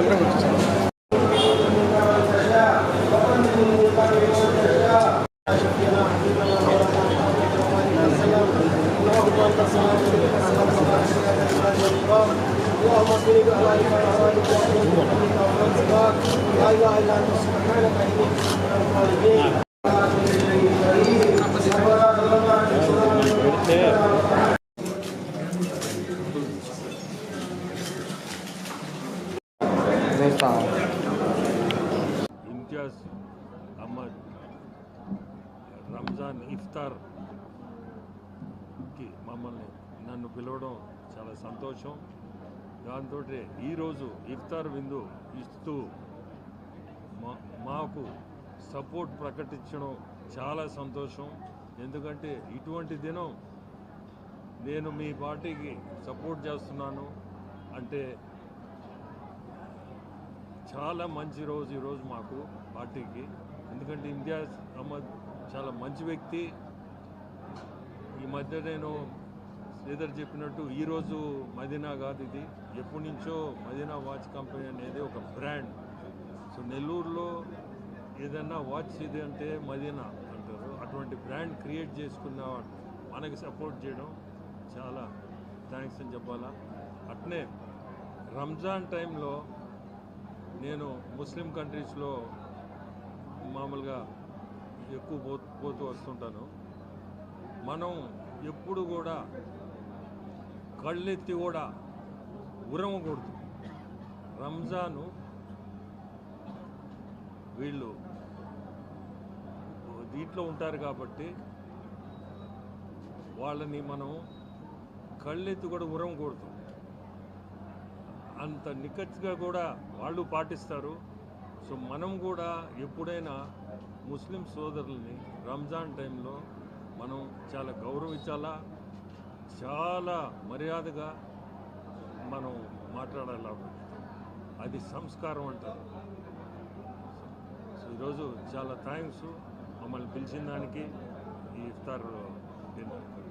esta pregunta. Allahumma Imtiaz Ahmed Ramzan ఇఫ్తార్కి మమ్మల్ని నన్ను పిలవడం చాలా సంతోషం. దాంతో ఈరోజు ఇఫ్తార్ విందు ఇస్తూ మా మాకు సపోర్ట్ ప్రకటించడం చాలా సంతోషం. ఎందుకంటే ఇటువంటి దినం నేను మీ పార్టీకి సపోర్ట్ చేస్తున్నాను. అంటే చాలా మంచి రోజు ఈరోజు మాకు పార్టీకి. ఎందుకంటే ఇంతియాజ్ అహ్మద్ చాలా మంచి వ్యక్తి. ఈ మధ్య నేను శ్రీధర్ చెప్పినట్టు ఈరోజు మదీనా కాదు ఇది. ఎప్పటి నుంచో మదీనా వాచ్ కంపెనీ అనేది ఒక బ్రాండ్. సో నెల్లూరులో ఏదన్నా వాచ్ ఇది అంటే మదీనా అంటారు. అటువంటి బ్రాండ్ క్రియేట్ చేసుకున్న మనకి సపోర్ట్ చేయడం చాలా థ్యాంక్స్ అని చెప్పాలా. అట్నే రంజాన్ టైంలో నేను ముస్లిం కంట్రీస్లో మామూలుగా ఎక్కువ పో పోతూ వస్తుంటాను. మనం ఎప్పుడు కూడా కళ్ళెత్తి కూడా ఉరమకూడదు రంజాను వీళ్ళు దీంట్లో ఉంటారు కాబట్టి వాళ్ళని మనం కళ్ళెత్తి కూడా ఉరమకూడదు అంత నిఖచ్చిగా కూడా వాళ్ళు పాటిస్తారు. సో మనం కూడా ఎప్పుడైనా ముస్లిం సోదరుల్ని రంజాన్ టైంలో మనం చాలా గౌరవించాలా? చాలా మర్యాదగా మనం మాట్లాడాలి? అది సంస్కారం అంటారు. సో ఈరోజు చాలా థ్యాంక్స్. మమ్మల్ని పిలిచిన దానికి ఈ ఇఫ్తార్ డిన్నర్